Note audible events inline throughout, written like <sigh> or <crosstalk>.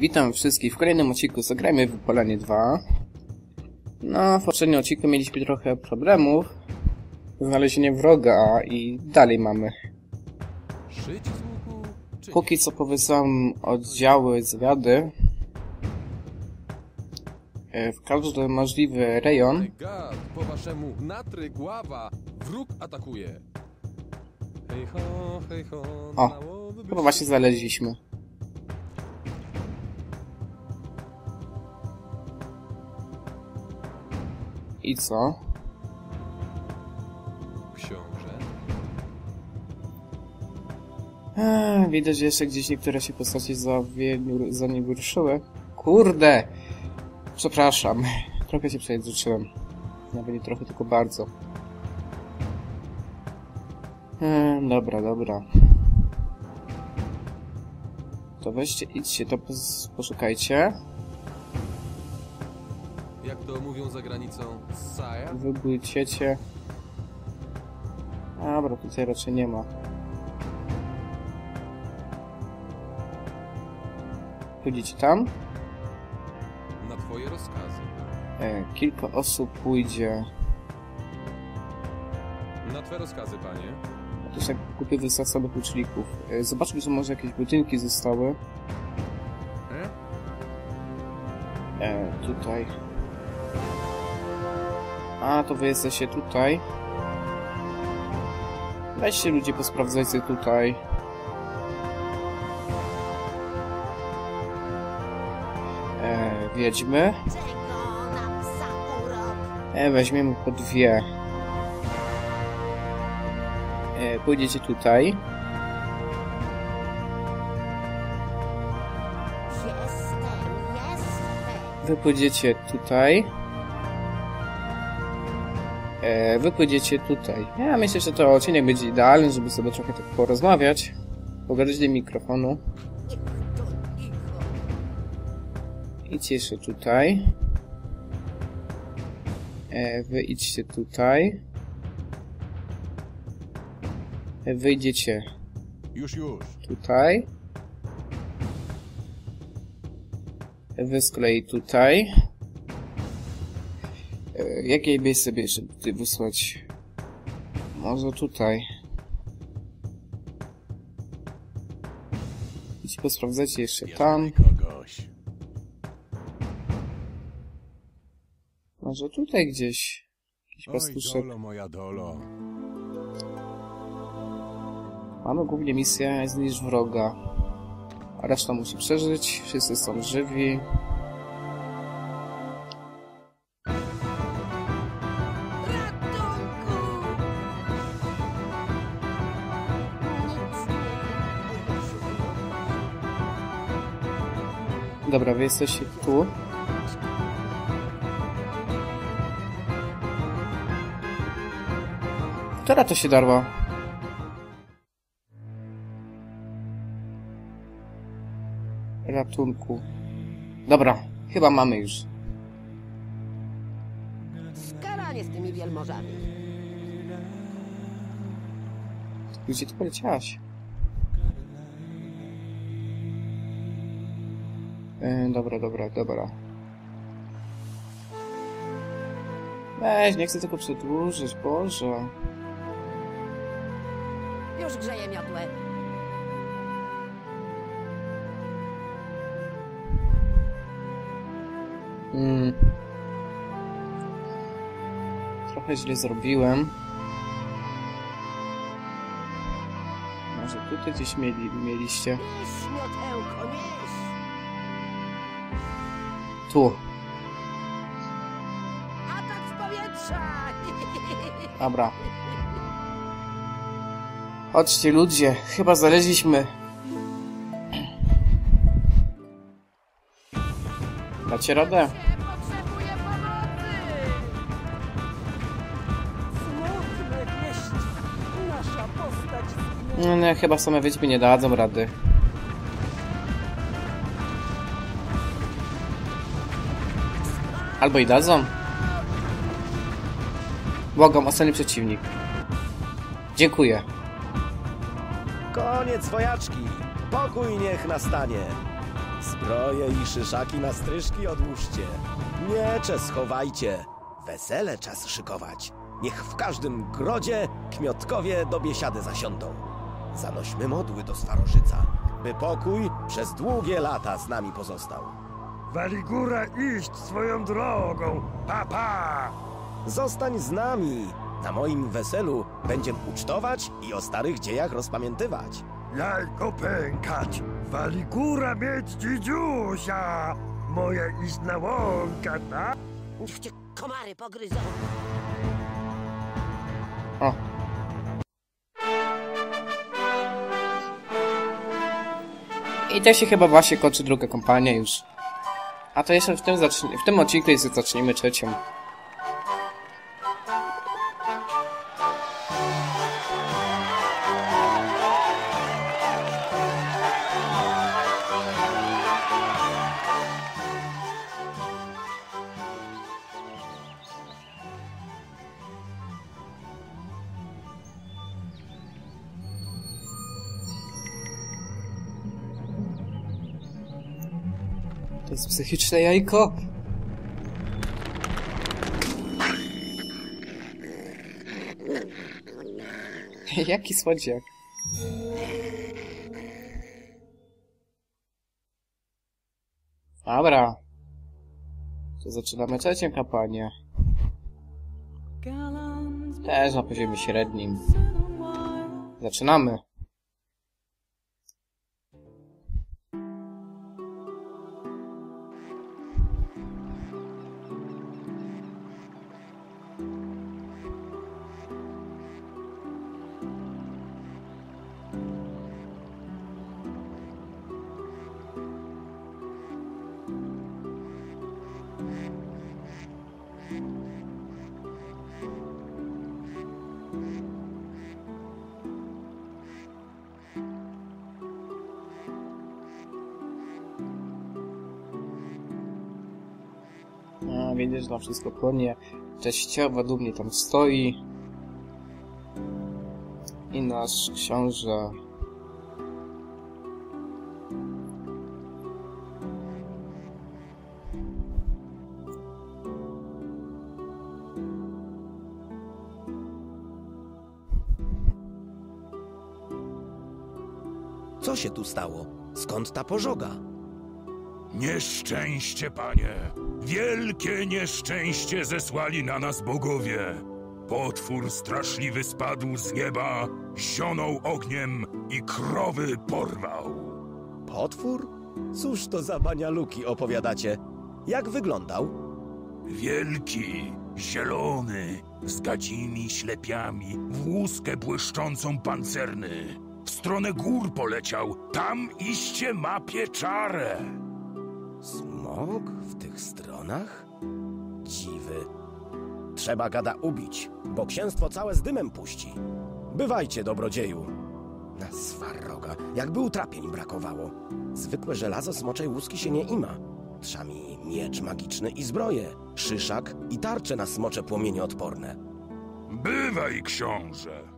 Witam wszystkich w kolejnym odcinku Zagrajmy w Polanie 2. No, w poprzednim odcinku mieliśmy trochę problemów z znalezieniem wroga i dalej mamy. Póki co powysyłam oddziały zwiady e, w każdy możliwy rejon. po waszemu. Wróg atakuje. Hej ho, hej ho. O, Chyba właśnie znaleźliśmy. I co? Książę. Widać, że jeszcze gdzieś niektóre się postaci za, za nie wyruszyły. Kurde! Przepraszam. Trochę się przejęzyczyłem. Nawet nie trochę, tylko bardzo. Eee, dobra, dobra. To weźcie, idźcie, to pos- poszukajcie. To mówią za granicą? Saja? Wybójcie. Dobra, tutaj raczej nie ma. Pójdziecie tam. Na twoje rozkazy. E, kilka osób pójdzie. Na twoje rozkazy, panie. To jest jak kupię wysasowych uczników. E, zobaczmy, czy może jakieś budynki zostały. E? E, tutaj. A, to wy jesteście tutaj. Weźcie ludzie, posprawdzajcie tutaj. E, wiedźmy. E, weźmiemy po dwie. E, pójdziecie tutaj. Jestem, jestem. Wy pójdziecie tutaj. E, wy pójdziecie tutaj. Ja myślę, że to odcinek będzie idealny, żeby sobie trochę tak porozmawiać. Pogadać do mikrofonu. Idźcie jeszcze tutaj. E, wy idźcie tutaj. E, wyjdziecie Już, już. tutaj. Wy z kolei tutaj. Jakie miejsce sobie jeszcze tutaj wysłać? Może tutaj. Idź posprawdzajcie jeszcze tam. Może tutaj gdzieś. Jakiś pastuszek. dolo, moja dolo. Mamy głównie misję zniszcz wroga. A reszta musi przeżyć. Wszyscy są żywi. Dobra, wy jesteście tu. Która to się darła? Ratunku. Dobra, chyba mamy już. Skaranie z tymi wielmożami. Gdzie ty poleciałaś? E, dobra, dobra, dobra. Weź, nie chcę tego przedłużyć, Boże. Już grzeje miotłę. Mm. Trochę źle zrobiłem. Może tutaj gdzieś mieli, mieliście. Nieś miotełko, nieś. Tu. Atak z powietrza! <laughs> Dobra. Chodźcie ludzie, chyba znaleźliśmy. Dacie radę? No, no chyba same wiedźmy nie dadzą rady. Albo i dadzą. Błagam, ostatni przeciwnik. Dziękuję. Koniec wojaczki. Pokój niech nastanie. Zbroje i szyszaki na stryżki odłóżcie. Miecze schowajcie. Wesele czas szykować. Niech w każdym grodzie kmiotkowie do biesiady zasiądą. Zanośmy modły do starożyca, by pokój przez długie lata z nami pozostał. Waligura iść swoją drogą, papa! Zostań z nami. Na moim weselu będziem ucztować i o starych dziejach rozpamiętywać. Jajko pękać, Waligura mieć dzidziusia! Moja iść na łąka, tak? Niech cię komary pogryzą. O. I to się chyba właśnie kończy druga kampania już. A to jeszcze w tym, zacznie, w tym odcinku zaczniemy trzecią. Psychiczne jajko. <laughs> Jaki słodziak. Dobra. To zaczynamy trzecią kampanię. Też na poziomie średnim. Zaczynamy. A, widzisz, na wszystko płonie. Teściowa dumnie tam stoi. I nasz książę. Co się tu stało? Skąd ta pożoga? Nieszczęście, panie! Wielkie nieszczęście zesłali na nas bogowie! Potwór straszliwy spadł z nieba, zionął ogniem i krowy porwał. Potwór? Cóż to za banialuki opowiadacie? Jak wyglądał? Wielki, zielony, z gadzimi ślepiami, w łuskę błyszczącą pancerny. W stronę gór poleciał, tam iście ma pieczarę. W tych stronach? Dziwy. Trzeba gada ubić, bo księstwo całe z dymem puści. Bywajcie, dobrodzieju. Na swaroga, jakby utrapień brakowało. Zwykłe żelazo smoczej łuski się nie ima. Trza mi miecz magiczny i zbroję, szyszak i tarcze na smocze płomienie odporne. Bywaj, książę.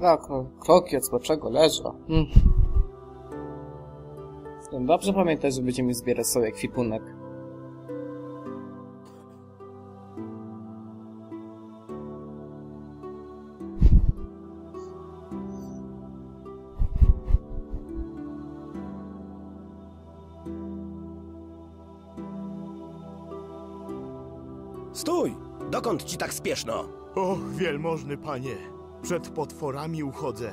Kro- kroki od smoczego leża. Hmm. Dobrze pamiętaj, że będziemy zbierać sobie ekwipunek. Stój! Dokąd ci tak spieszno? Och, wielmożny panie, przed potworami uchodzę.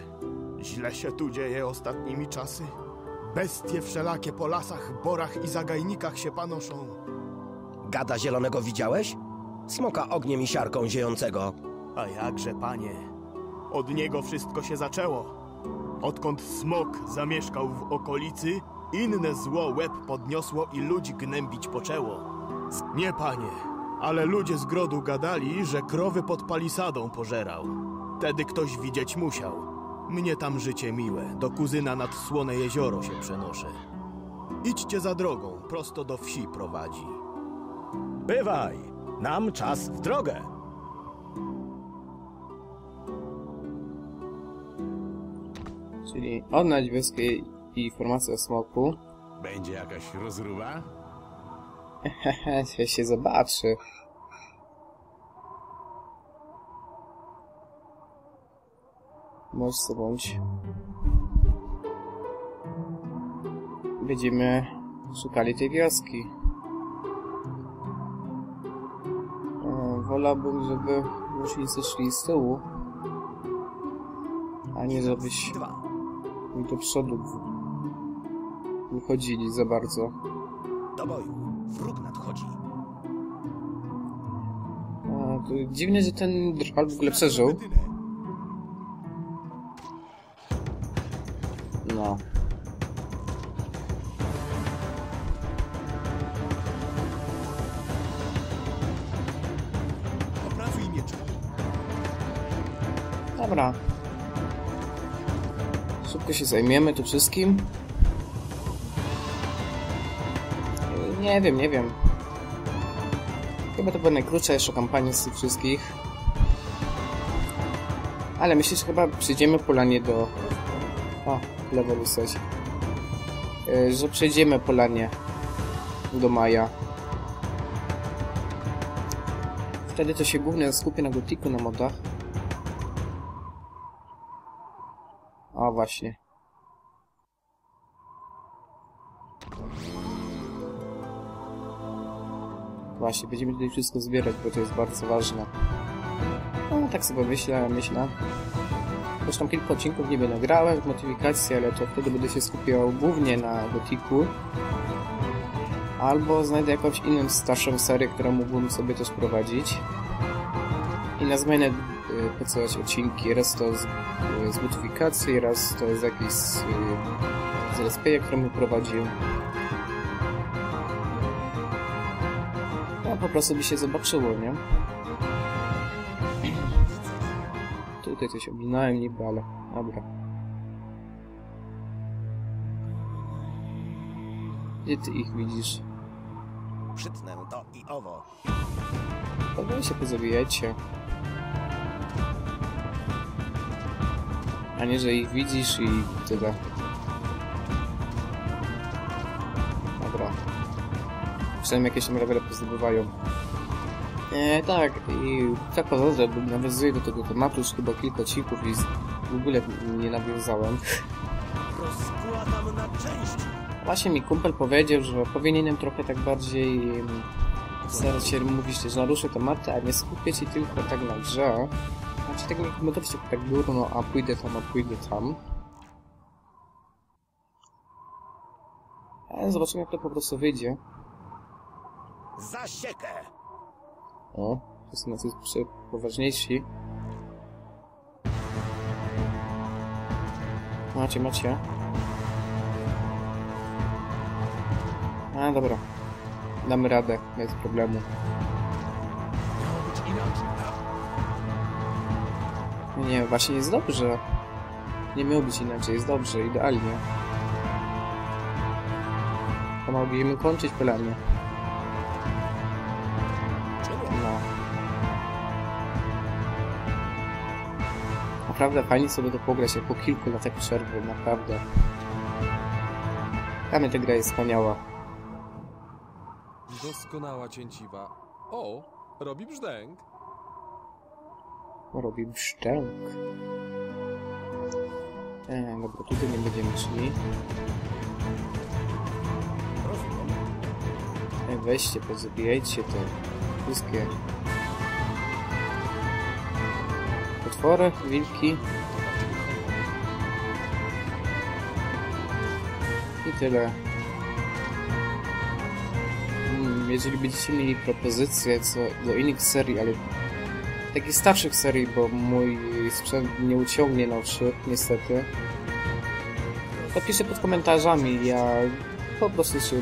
Źle się tu dzieje ostatnimi czasy. Bestie wszelakie po lasach, borach i zagajnikach się panoszą. Gada zielonego widziałeś? Smoka ogniem i siarką ziejącego. A jakże, panie? Od niego wszystko się zaczęło. Odkąd smok zamieszkał w okolicy, inne zło łeb podniosło i ludzi gnębić poczęło. Nie, panie, ale ludzie z grodu gadali, że krowy pod palisadą pożerał. Tedy ktoś widzieć musiał. Mnie tam życie miłe, do kuzyna nad Słone Jezioro się przenoszę. Idźcie za drogą, prosto do wsi prowadzi. Bywaj! Nam czas w drogę! Czyli odnać wioskę i informacje o smoku. Będzie jakaś rozruba? Hehe, <laughs> się zobaczy. Co bądź. Będziemy szukali tej wioski. E, wolałbym, żeby łucznicy szli z tyłu. A nie żebyś mi do przodu wychodzili za bardzo. Do boju. Wróg nadchodzi. A, to dziwne, że ten drwal w ogóle przeżył. Szybko się zajmiemy tu wszystkim. Nie wiem, nie wiem. Chyba to była najkrótsza kampania z tych wszystkich. Ale myślę, że chyba przyjdziemy polanie do... O, lewo wysłać. Yy, Że przejdziemy polanie do maja. Wtedy to się głównie skupię na gotiku, na modach. O, właśnie. Właśnie, będziemy tutaj wszystko zbierać, bo to jest bardzo ważne. No, tak sobie myślę, myślę. Zresztą kilka odcinków niby nagrałem w modyfikacji, ale to wtedy będę się skupiał głównie na gotiku. Albo znajdę jakąś inną starszą serię, którą mógłbym sobie też prowadzić. I na zmianę y, pracować odcinki. Raz to z, y, z raz to z jakiejś y, z LSP, którą prowadził. No po prostu by się zobaczyło, nie? Tutaj coś ominąłem niby, ale dobra. Gdzie ty ich widzisz? Przytnę to i owo. To wy się pozabijajcie. A nie, że ich widzisz i tyle. Przynajmniej jakieś tam levele pozdobywają. E, tak, i tak poza tym nawiązuję do tego tematu już chyba kilka odcinków i w ogóle nie nawiązałem. Rozkładam na części. Właśnie mi kumpel powiedział, że powinienem trochę tak bardziej starać się mówić też na różne tematy, a nie skupiać się tylko tak na grze. Znaczy tak nie komentować się tak durno, a pójdę tam, a pójdę tam. Ale zobaczymy jak to po prostu wyjdzie. Zasiekę. O, to są tacy poważniejsi. Macie, macie. A, dobra. Damy radę, bez problemu. Nie, właśnie jest dobrze. Nie miało być inaczej, jest dobrze, idealnie. To mogliśmy kończyć pelanie. Naprawdę fajnie sobie to pograć, jak po kilku latach przerwy, naprawdę. Dla mnie ta gra jest wspaniała. Doskonała cięciwa. O, robi brzdęk. Robi szczęk. E, dobra, tutaj nie będziemy szli. Rozumiem. E, weźcie, pozabijajcie te wszystkie potwory, wilki. I tyle. Mm, Jeżeli będziecie mieli propozycje co do innych serii, ale takich starszych serii, bo mój sprzęt nie uciągnie nowszych, niestety, to piszcie pod komentarzami. Ja po prostu się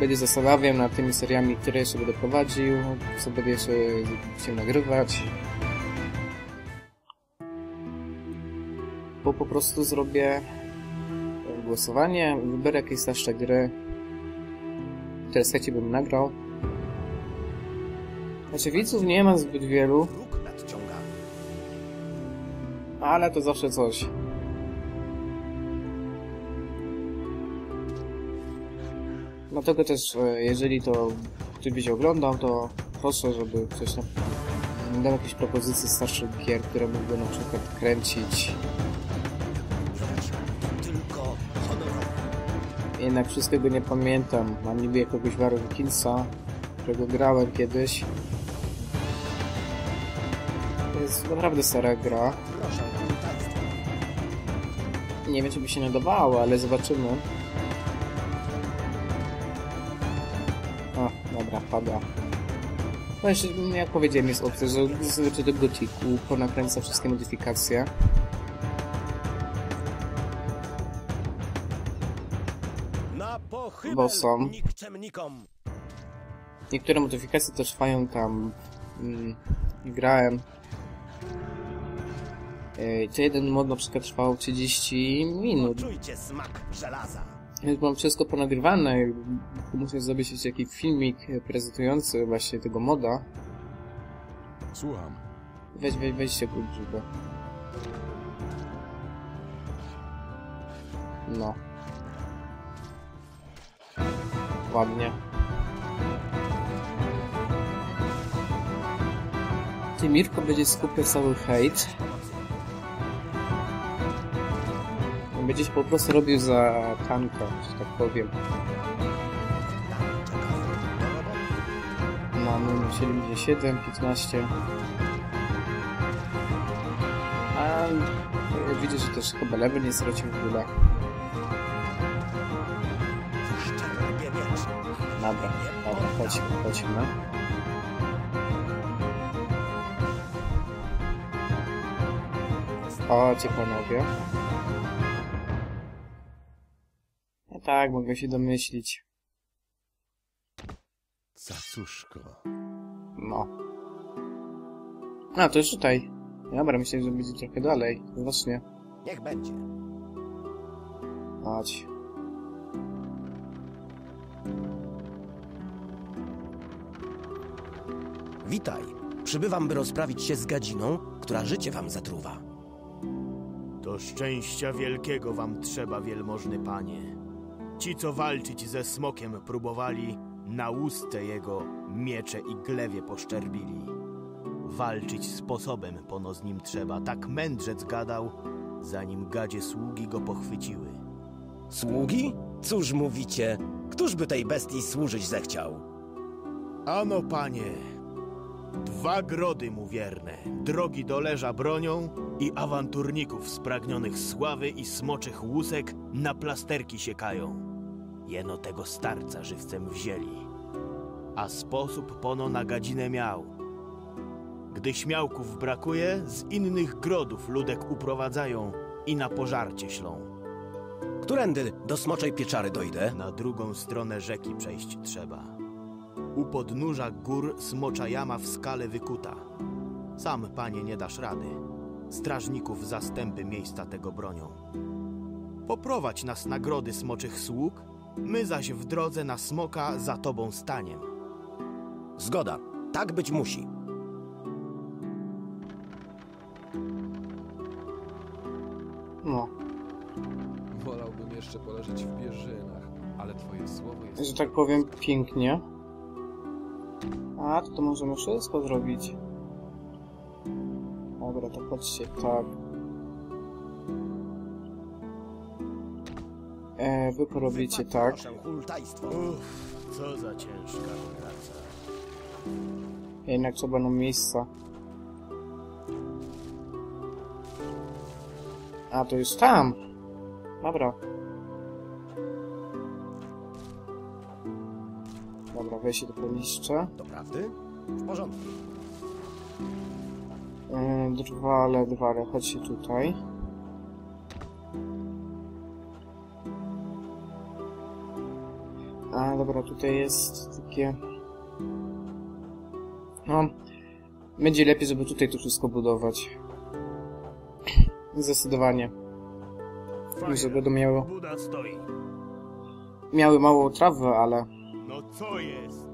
będę zastanawiał nad tymi seriami, które jeszcze będę prowadził, co będę jeszcze chciał nagrywać. albo po prostu zrobię głosowanie, wybiorę jakieś starsze gry, które z chęci bym nagrał. Znaczy widzów nie ma zbyt wielu, ale to zawsze coś. Dlatego też, e, jeżeli to ktoś oglądał, to proszę, żeby ktoś nam dał jakieś propozycje starszych gier, które mógłby na przykład kręcić Jednak wszystkiego nie pamiętam. Mam niby jakiegoś Warwickinsa, którego grałem kiedyś. To jest naprawdę stara gra. Nie wiem, czy by się nadawało, ale zobaczymy. O, dobra, pada. No jeszcze, jak powiedziałem, jest opcja, że zazwyczaj do gotiku ponakręca wszystkie modyfikacje. Bo są. Niektóre modyfikacje to trwają tam... Mm, grałem. Yy, to jeden mod na przykład trwał 30 minut. Czujcie smak żelaza. Więc mam wszystko ponagrywane. Muszę zrobić jeszcze jakiś filmik prezentujący właśnie tego moda. Słucham. Weź, weź, weźcie go. No. Ładnie. Ty Mirko będzie skupiał cały hejt. Będzie się po prostu robił za tanka, że tak powiem. Mamy 77, 15. A widzę, że też chyba lewy nie stracił w ogóle. Dobra, dobra, chodźmy, chodźmy. Chodźcie panowie. No tak, mogę się domyślić. Cacuszko. No. A, to już tutaj. Dobra, myślę, że będzie trochę dalej. Właśnie. Niech będzie. Chodź. Witaj. Przybywam, by rozprawić się z gadziną, która życie wam zatruwa. To szczęścia wielkiego wam trzeba, wielmożny panie. Ci, co walczyć ze smokiem próbowali, na ustę jego miecze i glewie poszczerbili. Walczyć sposobem pono z nim trzeba, tak mędrzec gadał, zanim gadzie sługi go pochwyciły. Sługi? Cóż mówicie? Któż by tej bestii służyć zechciał? Ano, panie, dwa grody mu wierne, drogi doleża bronią i awanturników spragnionych sławy i smoczych łusek na plasterki siekają. Jeno tego starca żywcem wzięli, a sposób pono na gadzinę miał. Gdy śmiałków brakuje, z innych grodów ludek uprowadzają i na pożarcie ślą. Którędy do smoczej pieczary dojdę? Na drugą stronę rzeki przejść trzeba. U podnóża gór smocza jama w skale wykuta. Sam, panie, nie dasz rady. Strażników zastępy miejsca tego bronią. Poprowadź nas na grody smoczych sług, my zaś w drodze na smoka za tobą staniem. Zgoda. Tak być musi. No. Wolałbym jeszcze poleżeć w pierzynach, ale twoje słowo jest... Że tak powiem, pięknie. A, to, to możemy wszystko zrobić. Dobra, to chodźcie, tak. E, wy porobicie tak. Uff, co za ciężka praca. Jednak trzeba nam miejsca. A, to już tam. Dobra. Weź się to poniszczę. Doprawdy? W porządku. Yy, drwale, drwale, chodźcie tutaj. A, dobra, tutaj jest takie... No, będzie lepiej, żeby tutaj to wszystko budować. Zdecydowanie. Że będą stoi. miały małą trawę, ale co jest?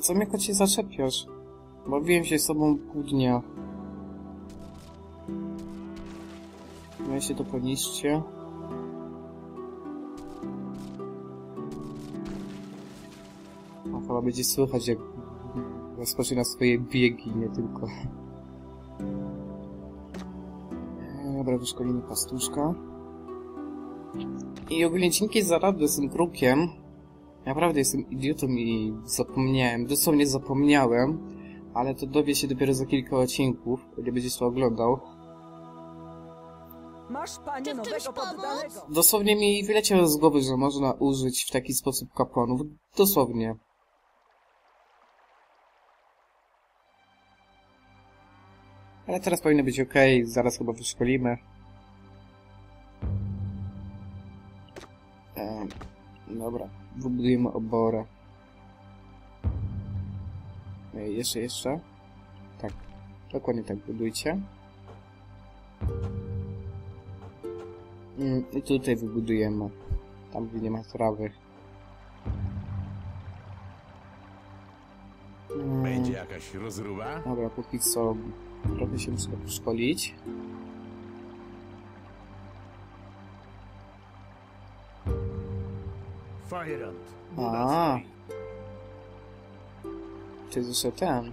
Co mnie tak kocie zaczepiasz? Bawiłem się z sobą pół dnia. się to poniszcie. A chyba będzie słychać, jak rozpocznie na swoje biegi, nie tylko. Dobra, wyszkolimy pastuszka. I ogólnie dzięki za radę z tym krukiem, naprawdę jestem idiotą i zapomniałem, dosłownie zapomniałem, ale to dowie się dopiero za kilka odcinków, kiedy będziesz to oglądał. Masz panie nowego poddanego. Dosłownie mi wyleciało z głowy, że można użyć w taki sposób kapłanów. Dosłownie. Ale teraz powinno być ok, zaraz chyba wyszkolimy. Dobra, wybudujemy oborę. E, jeszcze, jeszcze. Tak, dokładnie tak budujcie. Mm, I tutaj wybudujemy. Tam, gdzie nie ma trawy. Mm, Będzie jakaś rozruba? Dobra, póki co trochę się muszę szkolić. Fajrant. A. Czy jeszcze ten?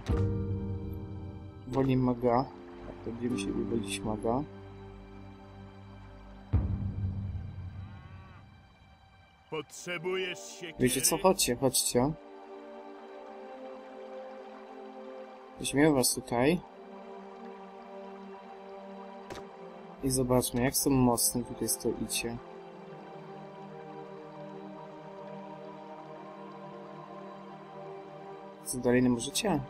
Woli maga. Tak, to będziemy się wywolić maga. Potrzebujesz się Wiecie co? Chodźcie, chodźcie. Weźmiemy was tutaj. I zobaczmy, jak są mocni tutaj stoicie. Co dalej nie możecie?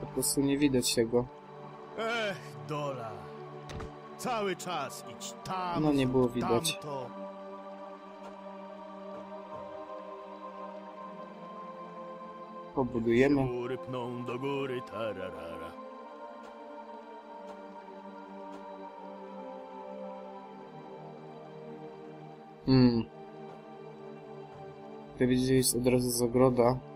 Po prostu nie widać tego. Ech, dola. Cały czas idź tam. No, nie było widać. Tamto. Pobudujemy. Góry pną do góry, tararara. Hmm. Ty widzieliście od razu z ogroda.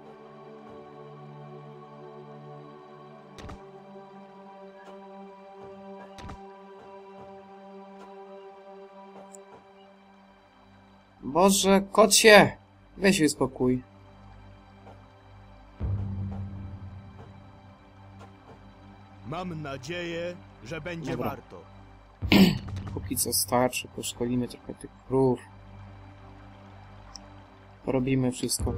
Boże, kocie! Weź się spokój. Mam nadzieję, że będzie Dobra. warto. <clears throat> Póki co starczy, poszkolimy trochę tych krów. Porobimy wszystko.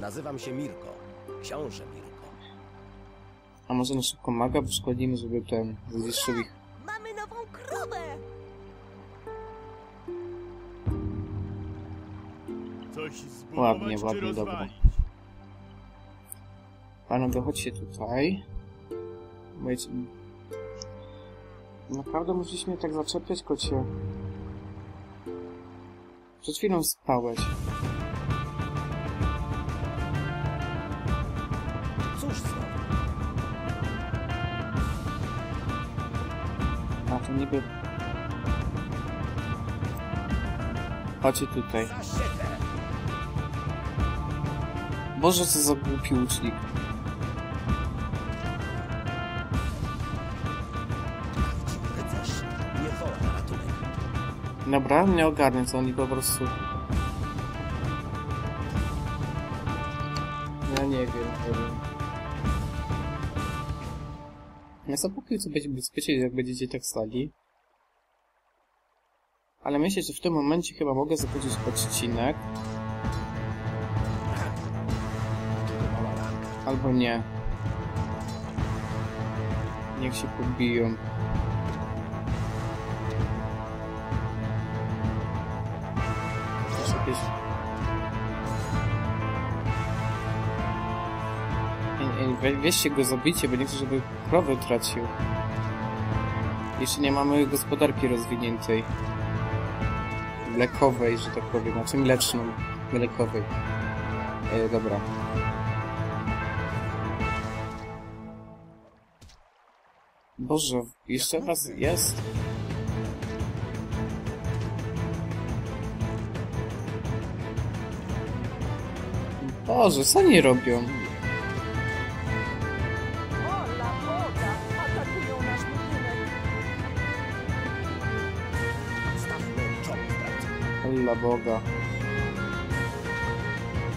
Nazywam się Mirko. Książę Mirko. A może na szybko maga wyszkolimy, żeby ten zniszczył ich. Ładnie, ładnie, dobra. Panowie, chodźcie tutaj. Naprawdę musisz mnie tak zaczepiać, kocie? Przed chwilą spałeś. Cóż znowu? A to niby... Chodźcie tutaj. Boże, co za głupi łucznik. Dobra, nie ogarnę, co oni po prostu... Ja nie wiem, nie wiem. Ja póki co będzie bezpiecznie, jak będziecie tak stali. Ale myślę, że w tym momencie chyba mogę zakończyć odcinek. Albo nie. Niech się pobiją. Też jakieś... We- Weźcie go, zabijcie, bo nie chcę, żeby krowę tracił. Jeszcze nie mamy gospodarki rozwiniętej. Mlekowej, że tak powiem, znaczy mleczną, mlekowej. E, dobra. Boże, jeszcze raz jest? Boże, co oni robią? Dla Boga.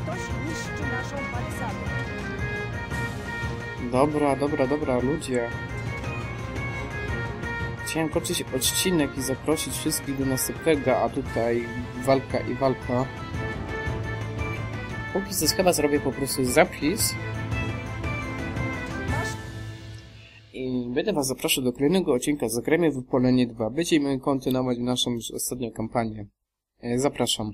Ktoś niszczy naszą palisadę. Dobra, dobra, dobra, ludzie. Chciałem kończyć odcinek i zaprosić wszystkich do następnego, a tutaj walka i walka. Póki co chyba zrobię po prostu zapis. I będę was zapraszał do kolejnego odcinka Zagrajmy w Polenie 2. Będziemy kontynuować naszą już ostatnią kampanię. E, Zapraszam.